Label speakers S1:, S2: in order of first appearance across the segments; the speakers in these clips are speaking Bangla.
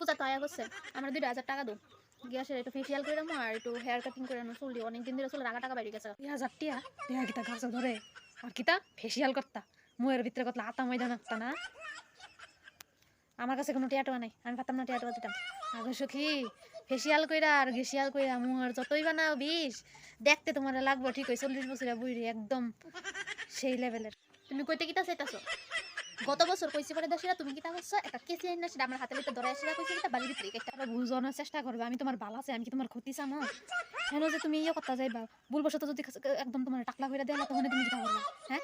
S1: পূজা তো আয়া করছে আমরা দুইটা হাজার টাকা দো গ্যাসের একটু ফেসিয়াল করে আর একটু হেয়ার কাটিং করে আনো চুল অনেক দিন ধরে চুল টাকা বেরিয়ে গেছে।
S2: দুই হাজার টিয়া কিতা গাছ ধরে। আর কিতা? ফেসিয়াল করতা। মুয়ের ভিতরে কতলা আতা ময়দা নাকতা না? আমার কাছে কোনো টিয়াটোয়া নাই। আমি পাতাম না টিয়াটোয়া দিতাম। আগে সখী ফেসিয়াল কইরা আর কইরা যতই বানাও বিষ দেখতে তোমার লাগবে। ঠিক হয় চল্লিশ বছরের বুড়ি একদম সেই লেভেলের
S1: তুমি কইতে কিতা চাইতাছো? গত বছর কইছি পরে দাসিরা তুমি কিতা করছ? একটা কেসি আইন না সেটা আমার হাতে লইতে ধরে আসিরা কইছি, এটা বাড়ির ভিতরে একটা
S2: আমরা বুঝানোর চেষ্টা করবে, আমি তোমার ভালো আছে, আমি কি তোমার ক্ষতি চাম? কেন যে তুমি ইয়ে করতে যাইবা ভুলবশত যদি একদম তোমার টাকলা করে দেওয়া তখন তুমি কি করবা? হ্যাঁ?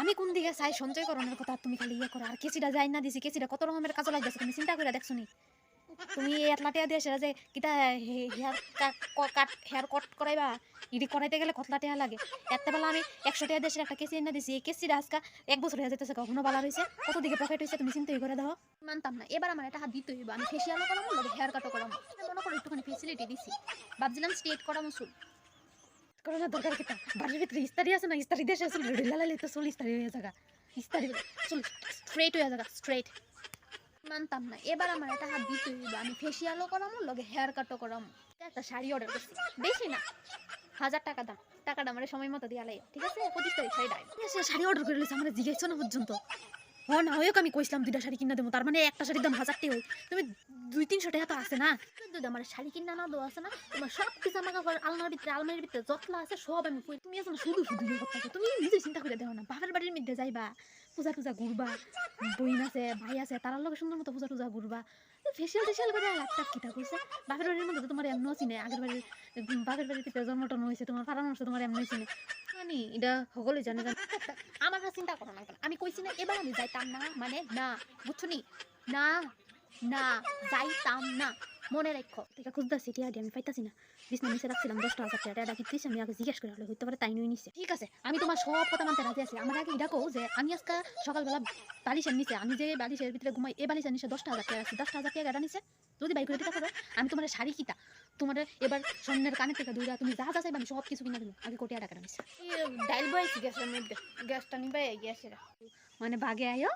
S2: আমি কোন দিকে চাই সঞ্চয় করানোর কথা তুমি খালি ইয়ে করো, আর কেসিটা যাই না দিছি কেসিটা কত রকমের কাজে লাগতেছে, তুমি চিন্তা করে দেখছ নি? তুমি এই এতলাটিয়া দিয়ে সেটা যে কিতা হেয়ার কাট হেয়ার কট করাইবা ইডি করাইতে গেলে কতলা টিয়া লাগে। একটা বেলা আমি একশো টাকা দেশের একটা কেসি এনে দিছি। এই কেসিটা আজকা এক বছর হয়ে যেতেছে কখনো বালা রয়েছে কত দিকে প্রফিট হয়েছে তুমি চিন্তাই করে দাও
S1: মানতাম না এবার আমার এটা হাত দিতে হইব আমি ফেসিয়ালও করামো লগে হেয়ার কাটও করামো মনে করো একটুখানি ফেসিলিটি দিছি। ভাবছিলাম স্ট্রেট করামো চুল
S2: করোনা দরকার কিতা? বাড়ির ভিতরে ইস্তারি আছে না ইস্তারি দেশে চুল রিলালালি তো চুল ইস্তারি হয়ে থাকা
S1: ইস্তারি চুল স্ট্রেট হয়ে যাবে স্ট্রেট মানতাম না। এবার আমার এটা হাত দিতে হইব। আমি ফেসিয়ালও করামো লগে হেয়ার কাটও করামো। একটা শাড়ি অর্ডার করছি। বেশি না। হাজার টাকা দাম। টাকাটা আমার সময় মতো দিয়া লাগে ঠিক আছে? পঁচিশ তারিখ।
S2: সে শাড়ি অর্ডার করে আমার জিজ্ঞেস না পর্যন্ত? হ না হোক আমি কইছিলাম দুইটা শাড়ি কিনা দেবো। তার মানে একটা শাড়ির দাম হাজারটি হয়। তুমি দুই তিনশো টাকা তো আছে না?
S1: যদি আমার শাড়ি কিনা না দেওয়া আছে না তোমার সব কিছু আমার কাপড় আলমারির ভিতরে আলমারির ভিতরে যতলা আছে সব আমি কই
S2: তুমি এখন শুধু শুধু করতেছো তুমি নিজে চিন্তা করে দেখো না বাপের বাড়ির মধ্যে যাইবা। পূজা টুজা ঘুরবা বইন আছে ভাই আছে তার লগে সুন্দর মতো পূজা টুজা ঘুরবা। ফেসিয়াল টেসিয়াল করে লাখটা কিতা কইছে? বাপের বাড়ির মধ্যে তোমার এমনও চিনে, আগের বাড়ির বাপের বাড়ির ভিতরে জন্ম টন্ম হয়েছে, তোমার ফারানো হচ্ছে তোমার এমনি চিনে। মানে এটা সকলে জানে জানে।
S1: আমার কাছে চিন্তা করো না আমি কইছি না, এবার আমি যাইতাম না মানে না, বুঝছ নি? না না, যাইতাম না। মনে রাখো
S2: টিকা খুঁজতেছি টিয়া আমি পাইতাছি না। বিছনা নিচে রাখছিলাম দশটা হাজার টাকা। এটা কিনতেছি আমি আগে জিজ্ঞেস করে হলে হইতে পারে তাই নই নিছে। ঠিক আছে আমি তোমার সব কথা মানতে রাজি আছি। আমার আগে এটা যে আমি আজকে সকালবেলা বালিশের নিচে আমি যে বালিশের ভিতরে ঘুমাই এই বালিশের নিচে দশটা হাজার টাকা আছে। দশটা হাজার টাকা এটা নিচে যদি বাই করে পারো আমি তোমার শাড়ি কিতা? তোমার এবার স্বর্ণের কানে থেকে দুইটা তুমি যা যা চাইবে আমি সব কিছু কিনা দেবো। আগে কোটিয়া টাকা নিছে।
S1: ডাইল বয়েছি গ্যাসের মধ্যে। গ্যাসটা নিবে গ্যাসের।
S2: মানে বাগে আয়ো?